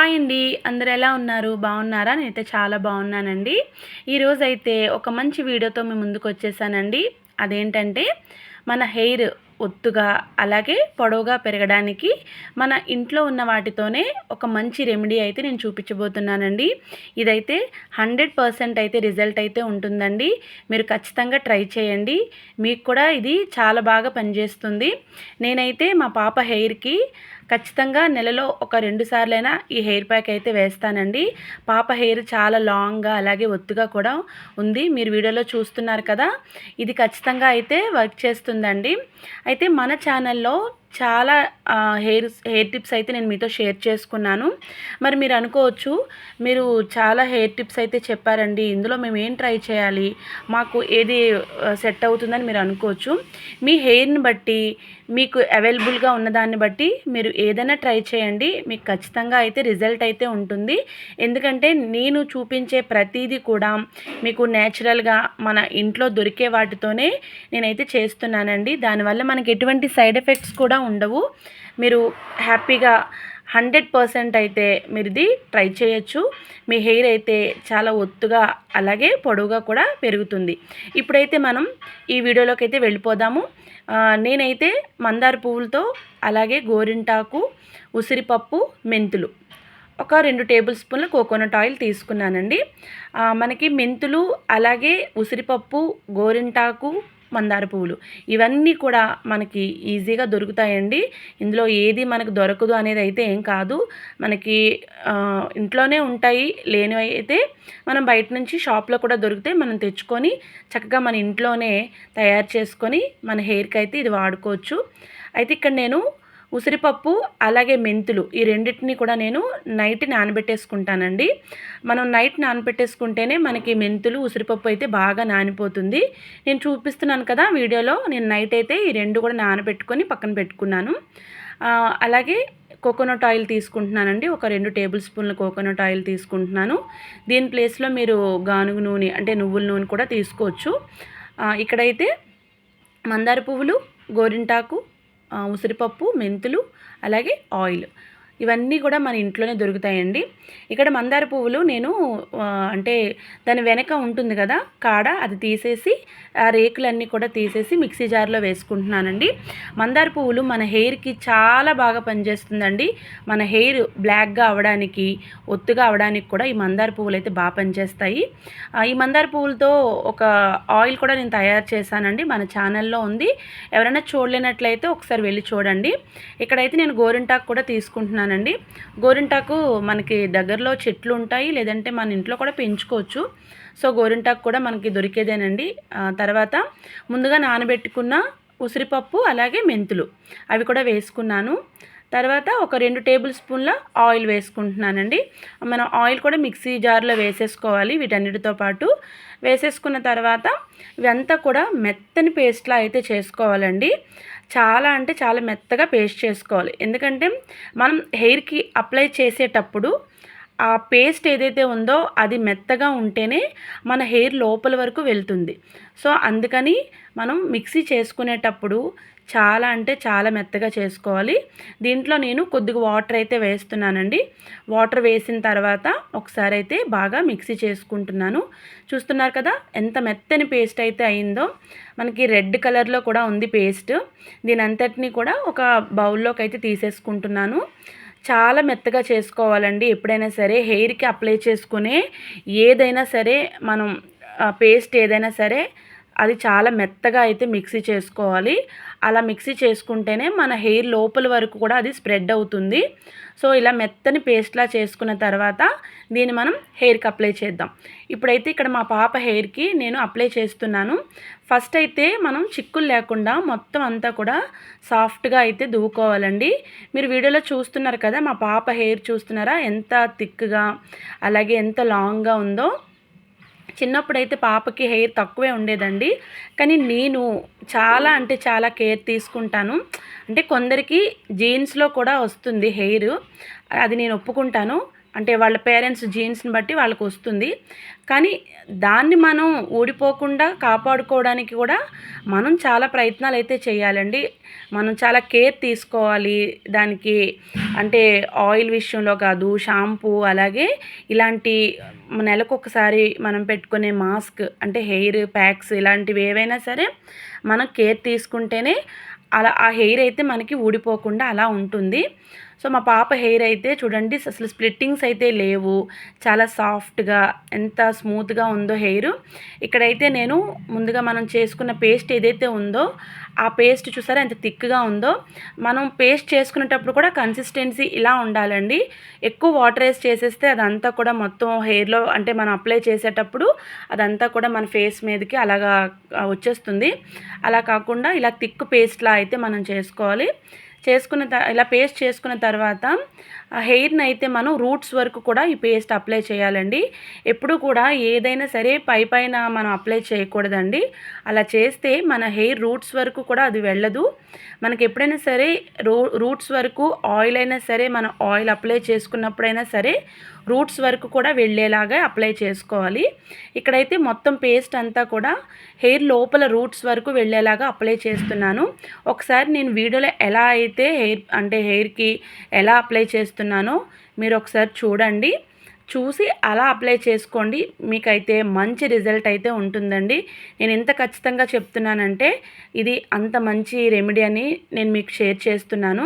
Hi అండి. అందరు ఎలా ఉన్నారు? బాగున్నారా? నేనైతే చాలా బాగున్నానండి. ఈరోజు అయితే ఒక మంచి వీడియోతో మేము ముందుకు వచ్చేసానండి. అదేంటంటే మన హెయిర్ ఒత్తుగా అలాగే పొడవుగా పెరగడానికి మన ఇంట్లో ఉన్న వాటితోనే ఒక మంచి రెమెడీ అయితే నేను చూపించబోతున్నానండి. ఇదైతే హండ్రెడ్ పర్సెంట్ అయితే రిజల్ట్ అయితే ఉంటుందండి. మీరు ఖచ్చితంగా ట్రై చేయండి. మీకు కూడా ఇది చాలా బాగా పనిచేస్తుంది. నేనైతే మా పాప హెయిర్కి ఖచ్చితంగా నెలలో ఒక రెండు సార్లైనా ఈ హెయిర్ ప్యాక్ అయితే వేస్తానండి. పాప హెయిర్ చాలా లాంగ్గా అలాగే ఒత్తుగా కూడా ఉంది. మీరు వీడియోలో చూస్తున్నారు కదా. ఇది ఖచ్చితంగా అయితే వర్క్ చేస్తుందండి. అయితే మన ఛానల్లో చాలా హెయిర్ హెయిర్ టిప్స్ అయితే నేను మీతో షేర్ చేసుకున్నాను. మరి మీరు అనుకోవచ్చు మీరు చాలా హెయిర్ టిప్స్ అయితే చెప్పారండి. ఇందులో మేము ఏం ట్రై చేయాలి? మాకు ఏది సెట్ అవుతుందని మీరు అనుకోవచ్చు. మీ హెయిర్ని బట్టి మీకు అవైలబుల్గా ఉన్నదాన్ని బట్టి మీరు ఏదైనా ట్రై చేయండి. మీకు ఖచ్చితంగా అయితే రిజల్ట్ అయితే ఉంటుంది. ఎందుకంటే నేను చూపించే ప్రతిదీ కూడా మీకు న్యాచురల్గా మన ఇంట్లో దొరికే వాటితోనే నేనైతే చేస్తున్నానండి. దానివల్ల మనకి ఎటువంటి సైడ్ ఎఫెక్ట్స్ కూడా ఉండవు. మీరు హ్యాపీగా హండ్రెడ్ పర్సెంట్ అయితే మీరు ఇది ట్రై చేయొచ్చు. మీ హెయిర్ అయితే చాలా ఒత్తుగా అలాగే పొడవుగా కూడా పెరుగుతుంది. ఇప్పుడైతే మనం ఈ వీడియోలోకి అయితే వెళ్ళిపోదాము. నేనైతే మందార పువ్వులతో అలాగే గోరింటాకు ఉసిరిపప్పు మెంతులు. ఒక రెండు టేబుల్ స్పూన్ల కోకోనట్ ఆయిల్ తీసుకున్నానండి. మనకి మెంతులు అలాగే ఉసిరిపప్పు గోరింటాకు మందార పువ్వులు. ఇవన్నీ కూడా మనకి ఈజీగా దొరుకుతాయండి. ఇందులో ఏది మనకు దొరకదు అనేది అయితే ఏం కాదు. మనకి ఇంట్లోనే ఉంటాయి. లేనివి అయితే మనం బయట నుంచి షాప్లో కూడా దొరికితే మనం తెచ్చుకొని చక్కగా మన ఇంట్లోనే తయారు చేసుకొని మన హెయిర్కి అయితే ఇది వాడుకోవచ్చు. అయితే ఇక్కడ నేను ఉసిరిపప్పు అలాగే మెంతులు ఈ రెండింటిని కూడా నేను నైట్ నానబెట్టేసుకుంటానండి. మనం నైట్ నానబెట్టేసుకుంటేనే మనకి మెంతులు ఉసిరిపప్పు అయితే బాగా నానిపోతుంది. నేను చూపిస్తున్నాను కదా వీడియోలో నేను నైట్ అయితే ఈ రెండు కూడా నానబెట్టుకొని పక్కన పెట్టుకున్నాను. అలాగే కోకోనట్ ఆయిల్ తీసుకుంటున్నానండి. ఒక రెండు టేబుల్ స్పూన్ల కోకోనట్ ఆయిల్ తీసుకుంటున్నాను. దీని ప్లేస్లో మీరు గానుగు నూనె అంటే నువ్వుల నూనె కూడా తీసుకోవచ్చు. ఇక్కడైతే మందార పువ్వులు గోరింటాకు ఉసిరిపప్పు మెంతులు అలాగే ఆయిల్. ఇవన్నీ కూడా మన ఇంట్లోనే దొరుకుతాయండి. ఇక్కడ మందార పువ్వులు నేను అంటే దాని వెనక ఉంటుంది కదా కాడ అది తీసేసి ఆ రేకులన్నీ కూడా తీసేసి మిక్సీ జార్లో వేసుకుంటున్నానండి. మందార పువ్వులు మన హెయిర్కి చాలా బాగా పనిచేస్తుందండి. మన హెయిర్ బ్లాక్గా అవడానికి ఒత్తుగా అవడానికి కూడా ఈ మందార పువ్వులు అయితే బాగా పనిచేస్తాయి. ఈ మందార పువ్వులతో ఒక ఆయిల్ కూడా నేను తయారు చేశానండి. మన ఛానల్లో ఉంది. ఎవరైనా చూడలేనట్లయితే ఒకసారి వెళ్ళి చూడండి. ఇక్కడైతే నేను గోరింటాకు కూడా తీసుకుంటున్నాను చెప్తున్నానండి గోరింటాకు మనకి దగ్గరలో చెట్లు ఉంటాయి లేదంటే మన ఇంట్లో కూడా పెంచుకోవచ్చు. సో గోరింటాకు కూడా మనకి దొరికేదేనండి. తర్వాత ముందుగా నానబెట్టుకున్న ఉసిరిపప్పు అలాగే మెంతులు అవి కూడా వేసుకున్నాను. తర్వాత ఒక రెండు టేబుల్ స్పూన్ల ఆయిల్ వేసుకుంటున్నానండి. మనం ఆయిల్ కూడా మిక్సీ జార్లో వేసేసుకోవాలి వీటన్నిటితో పాటు. వేసేసుకున్న తర్వాత ఇవంతా కూడా మెత్తని పేస్ట్లా అయితే చేసుకోవాలండి. చాలా అంటే చాలా మెత్తగా పేస్ట్ చేసుకోవాలి. ఎందుకంటే మనం హెయిర్కి అప్లై చేసేటప్పుడు ఆ పేస్ట్ ఏదైతే ఉందో అది మెత్తగా ఉంటేనే మన హెయిర్ లోపల వరకు వెళ్తుంది. సో అందుకని మనం మిక్సీ చేసుకునేటప్పుడు చాలా అంటే చాలా మెత్తగా చేసుకోవాలి. దీంట్లో నేను కొద్దిగా వాటర్ అయితే వేస్తున్నానండి. వాటర్ వేసిన తర్వాత ఒకసారి అయితే బాగా మిక్సీ చేసుకుంటున్నాను. చూస్తున్నారు కదా ఎంత మెత్తని పేస్ట్ అయితే అయిందో. మనకి రెడ్ కలర్లో కూడా ఉంది పేస్ట్. దీని అంతటినీ కూడా ఒక బౌల్లోకి అయితే తీసేసుకుంటున్నాను. చాలా మెత్తగా చేసుకోవాలండి. ఎప్పుడైనా సరే హెయిర్కి అప్లై చేసుకునే ఏదైనా సరే మనం పేస్ట్ ఏదైనా సరే అది చాలా మెత్తగా అయితే మిక్సీ చేసుకోవాలి. అలా మిక్సీ చేసుకుంటేనే మన హెయిర్ లోపల వరకు కూడా అది స్ప్రెడ్ అవుతుంది. సో ఇలా మెత్తని పేస్ట్లా చేసుకున్న తర్వాత దీన్ని మనం హెయిర్కి అప్లై చేద్దాం. ఇప్పుడైతే ఇక్కడ మా పాప హెయిర్కి నేను అప్లై చేస్తున్నాను. ఫస్ట్ అయితే మనం చిక్కులు లేకుండా మొత్తం అంతా కూడా సాఫ్ట్గా అయితే దువ్వుకోవాలండి. మీరు వీడియోలో చూస్తున్నారు కదా మా పాప హెయిర్ చూస్తున్నారా? ఎంత థిక్గా అలాగే ఎంత లాంగ్గా ఉందో. చిన్నప్పుడైతే పాపకి హెయిర్ తక్కువే ఉండేదండి. కానీ నేను చాలా అంటే చాలా కేర్ తీసుకుంటాను. అంటే కొందరికి జీన్స్లో కూడా వస్తుంది హెయిర్. అది నేను ఒప్పుకుంటాను. అంటే వాళ్ళ పేరెంట్స్ జీన్స్ని బట్టి వాళ్ళకు వస్తుంది. కానీ దాన్ని మనం ఊడిపోకుండా కాపాడుకోవడానికి కూడా మనం చాలా ప్రయత్నాలు అయితే చేయాలండి. మనం చాలా కేర్ తీసుకోవాలి. దానికి అంటే ఆయిల్ విషయంలో కాదు షాంపూ అలాగే ఇలాంటి నెలకు ఒకసారి మనం పెట్టుకునే మాస్క్ అంటే హెయిర్ ప్యాక్స్ ఇలాంటివి ఏవైనా సరే మనం కేర్ తీసుకుంటేనే అలా ఆ హెయిర్ అయితే మనకి ఊడిపోకుండా అలా ఉంటుంది. సో మా పాప హెయిర్ అయితే చూడండి అసలు స్ప్లిట్టింగ్స్ అయితే లేవు. చాలా సాఫ్ట్గా ఎంత స్మూత్గా ఉందో హెయిర్. ఇక్కడైతే నేను ముందుగా మనం చేసుకున్న పేస్ట్ ఏదైతే ఉందో ఆ పేస్ట్ చూసారా ఎంత థిక్గా ఉందో? మనం పేస్ట్ చేసుకునేటప్పుడు కూడా కన్సిస్టెన్సీ ఇలా ఉండాలండి. ఎక్కువ వాటర్ వేసి చేసేస్తే అదంతా కూడా మొత్తం హెయిర్లో అంటే మనం అప్లై చేసేటప్పుడు అదంతా కూడా మన ఫేస్ మీదకి అలాగా వచ్చేస్తుంది. అలా కాకుండా ఇలా థిక్ పేస్ట్లా అయితే మనం చేసుకోవాలి. చేసుకున్న ఇలా పేస్ట్ చేసుకున్న తర్వాత హెయిర్ని అయితే మనం రూట్స్ వరకు కూడా ఈ పేస్ట్ అప్లై చేయాలండి. ఎప్పుడు కూడా ఏదైనా సరే పై పైన మనం అప్లై చేయకూడదండి. అలా చేస్తే మన హెయిర్ రూట్స్ వరకు కూడా అది వెళ్ళదు. మనకి ఎప్పుడైనా సరే రూ రూట్స్ వరకు ఆయిల్ అయినా సరే మనం ఆయిల్ అప్లై చేసుకున్నప్పుడైనా సరే రూట్స్ వరకు కూడా వెళ్ళేలాగా అప్లై చేసుకోవాలి. ఇక్కడైతే మొత్తం పేస్ట్ అంతా కూడా హెయిర్ లోపల రూట్స్ వరకు వెళ్ళేలాగా అప్లై చేస్తున్నాను. ఒకసారి నేను వీడియోలో ఎలా అయితే హెయిర్ అంటే హెయిర్కి ఎలా అప్లై చేస్తున్నానో మీరు ఒకసారి చూడండి. చూసి అలా అప్లై చేసుకోండి. మీకైతే మంచి రిజల్ట్ అయితే ఉంటుందండి. నేను ఎంత ఖచ్చితంగా చెప్తున్నానంటే ఇది అంత మంచి రెమెడీ అని నేను మీకు షేర్ చేస్తున్నాను.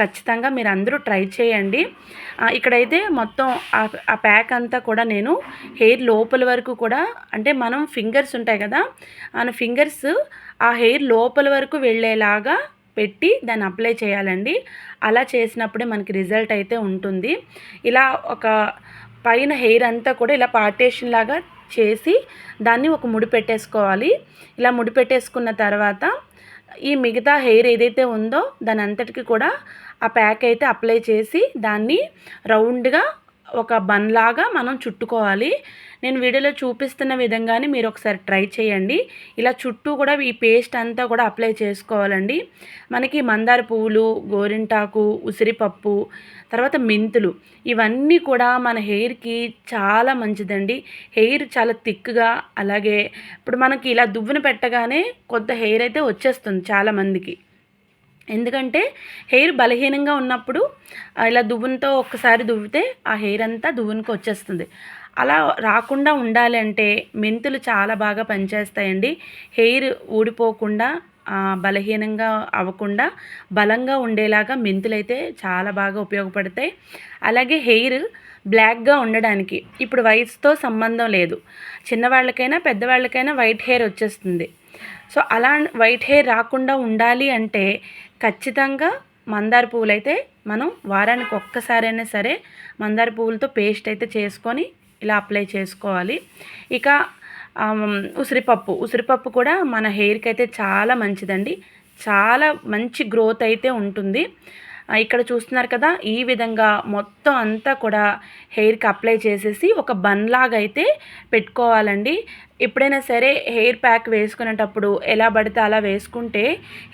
ఖచ్చితంగా మీరు అందరూ ట్రై చేయండి. ఇక్కడైతే మొత్తం ఆ ప్యాక్ అంతా కూడా నేను హెయిర్ లోపల వరకు కూడా అంటే మనం ఫింగర్స్ ఉంటాయి కదా మన ఫింగర్స్ ఆ హెయిర్ లోపల వరకు వెళ్ళేలాగా పెట్టి దాన్ని అప్లై చేయాలండి. అలా చేసినప్పుడే మనకి రిజల్ట్ అయితే ఉంటుంది. ఇలా ఒక పైన హెయిర్ అంతా కూడా ఇలా పార్టేషన్ లాగా చేసి దాన్ని ఒక ముడి పెట్టేసుకోవాలి. ఇలా ముడి పెట్టేసుకున్న తర్వాత ఈ మిగతా హెయిర్ ఏదైతే ఉందో దాని అంతటికి కూడా ఆ ప్యాక్ అయితే అప్లై చేసి దాన్ని రౌండ్గా ఒక బన్ లాగా మనం చుట్టుకోవాలి. నేను వీడియోలో చూపిస్తున్న విధంగానే మీరు ఒకసారి ట్రై చేయండి. ఇలా చుట్టూ కూడా ఈ పేస్ట్ అంతా కూడా అప్లై చేసుకోవాలండి. మనకి మందార పువ్వులు గోరింటాకు ఉసిరిపప్పు తర్వాత మెంతులు ఇవన్నీ కూడా మన హెయిర్కి చాలా మంచిదండి. హెయిర్ చాలా థిక్గా అలాగే ఇప్పుడు మనకి ఇలా దువ్వున పెట్టగానే కొత్త హెయిర్ అయితే వచ్చేస్తుంది చాలామందికి ఎందుకంటే హెయిర్ బలహీనంగా ఉన్నప్పుడు ఇలా దువ్వునితో ఒక్కసారి దువ్వితే ఆ హెయిర్ అంతా దువ్వునికి వచ్చేస్తుంది. అలా రాకుండా ఉండాలి అంటే మెంతులు చాలా బాగా పనిచేస్తాయండి. హెయిర్ ఊడిపోకుండా బలహీనంగా అవ్వకుండా బలంగా ఉండేలాగా మెంతులు అయితే చాలా బాగా ఉపయోగపడతాయి. అలాగే హెయిర్ బ్లాక్గా ఉండడానికి ఇప్పుడు వయసుతో సంబంధం లేదు. చిన్నవాళ్ళకైనా పెద్దవాళ్ళకైనా వైట్ హెయిర్ వచ్చేస్తుంది. సో అలా వైట్ హెయిర్ రాకుండా ఉండాలి అంటే ఖచ్చితంగా మందార పువ్వులు అయితే మనం వారానికి ఒక్కసారైనా సరే మందార పువ్వులతో పేస్ట్ అయితే చేసుకొని ఇలా అప్లై చేసుకోవాలి. ఇక ఉసిరిపప్పు. ఉసిరిపప్పు కూడా మన హెయిర్కి అయితే చాలా మంచిదండి. చాలా మంచి గ్రోత్ అయితే ఉంటుంది. ఇక్కడ చూస్తున్నారు కదా ఈ విధంగా మొత్తం అంతా కూడా హెయిర్కి అప్లై చేసేసి ఒక బన్ లాగా అయితే పెట్టుకోవాలండి. ఎప్పుడైనా సరే హెయిర్ ప్యాక్ వేసుకునేటప్పుడు ఎలా పడితే అలా వేసుకుంటే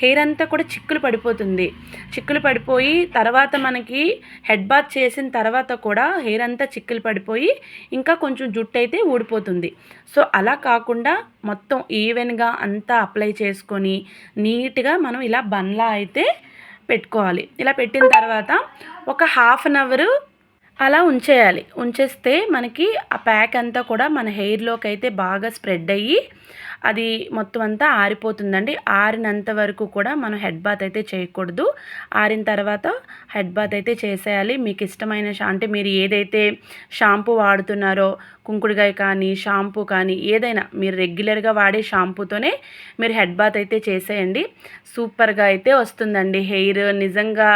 హెయిర్ అంతా కూడా చిక్కులు పడిపోతుంది. చిక్కులు పడిపోయి తర్వాత మనకి హెడ్ బాత్ చేసిన తర్వాత కూడా హెయిర్ అంతా చిక్కులు పడిపోయి ఇంకా కొంచెం జుట్టు అయితే ఊడిపోతుంది. సో అలా కాకుండా మొత్తం ఈవెన్గా అంతా అప్లై చేసుకొని నీట్గా మనం ఇలా బన్లా అయితే పెట్టుకోవాలి. ఇలా పెట్టిన తర్వాత ఒక హాఫ్ అన్ అవరు అలా ఉంచేయాలి. ఉంచేస్తే మనకి ఆ ప్యాక్ అంతా కూడా మన హెయిర్లోకి అయితే బాగా స్ప్రెడ్ అయ్యి అది మొత్తం అంతా ఆరిపోతుందండి. ఆరినంత వరకు కూడా మనం హెడ్ బాత్ అయితే చేయకూడదు. ఆరిన తర్వాత హెడ్ బాత్ అయితే చేసేయాలి. మీకు ఇష్టమైన అంటే మీరు ఏదైతే షాంపూ వాడుతున్నారో కుంకుడుగాయ కానీ షాంపూ కానీ ఏదైనా మీరు రెగ్యులర్గా వాడే షాంపూతోనే మీరు హెడ్ బాత్ అయితే చేసేయండి. సూపర్గా అయితే వస్తుందండి హెయిర్. నిజంగా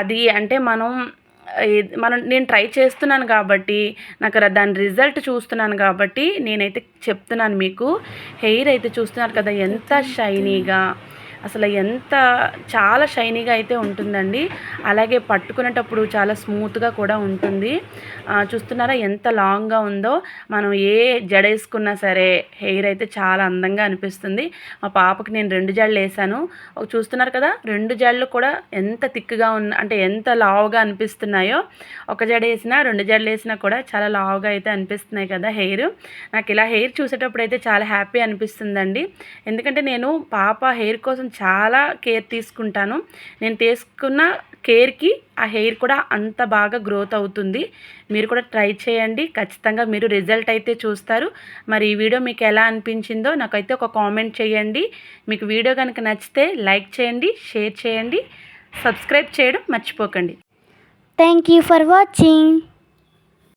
అది అంటే మనం మనం నేను ట్రై చేస్తున్నాను కాబట్టి నాకు దాని రిజల్ట్ చూస్తున్నాను కాబట్టి నేనైతే చెప్తున్నాను మీకు. హెయిర్ అయితే చూస్తున్నారు కదా ఎంత షైనీగా. అసలు ఎంత చాలా షైనీగా అయితే ఉంటుందండి. అలాగే పట్టుకునేటప్పుడు చాలా స్మూత్గా కూడా ఉంటుంది. చూస్తున్నారా ఎంత లాంగ్గా ఉందో? మనం ఏ జడ వేసుకున్నా సరే హెయిర్ అయితే చాలా అందంగా అనిపిస్తుంది. మా పాపకి నేను రెండు జడలు వేసాను. ఒక చూస్తున్నారు కదా రెండు జడలు కూడా ఎంత థిక్గా ఉన్న అంటే ఎంత లావుగా అనిపిస్తున్నాయో. ఒక జడ వేసినా రెండు జడలు వేసినా కూడా చాలా లావుగా అయితే అనిపిస్తున్నాయి కదా హెయిర్. నాకు ఇలా హెయిర్ చూసేటప్పుడు అయితే చాలా హ్యాపీ అనిపిస్తుందండి. ఎందుకంటే నేను పాప హెయిర్ కోసం చాలా కేర్ తీసుకుంటాను. నేను తీసుకున్న కేర్కి ఆ హెయిర్ కూడా అంత బాగా గ్రోత్ అవుతుంది. మీరు కూడా ట్రై చేయండి. ఖచ్చితంగా మీరు రిజల్ట్ అయితే చూస్తారు. మరి ఈ వీడియో మీకు ఎలా అనిపించిందో నాకైతే ఒక కామెంట్ చేయండి. మీకు వీడియో కనుక నచ్చితే లైక్ చేయండి షేర్ చేయండి సబ్స్క్రైబ్ చేయడం మర్చిపోకండి. Thank you for watching